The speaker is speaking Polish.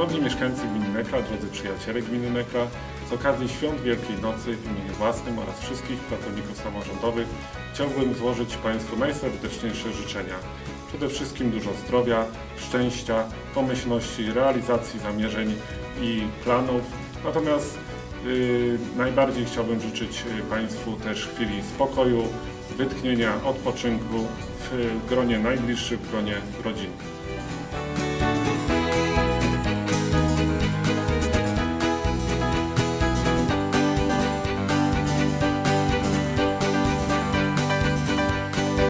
Szanowni mieszkańcy gminy Nekla, drodzy przyjaciele gminy Nekla, z okazji Świąt Wielkiej Nocy w imieniu własnym oraz wszystkich pracowników samorządowych chciałbym złożyć Państwu najserdeczniejsze życzenia. Przede wszystkim dużo zdrowia, szczęścia, pomyślności, realizacji zamierzeń i planów. Natomiast yy, najbardziej chciałbym życzyć y, Państwu też chwili spokoju, wytchnienia, odpoczynku w gronie najbliższych, w gronie rodziny.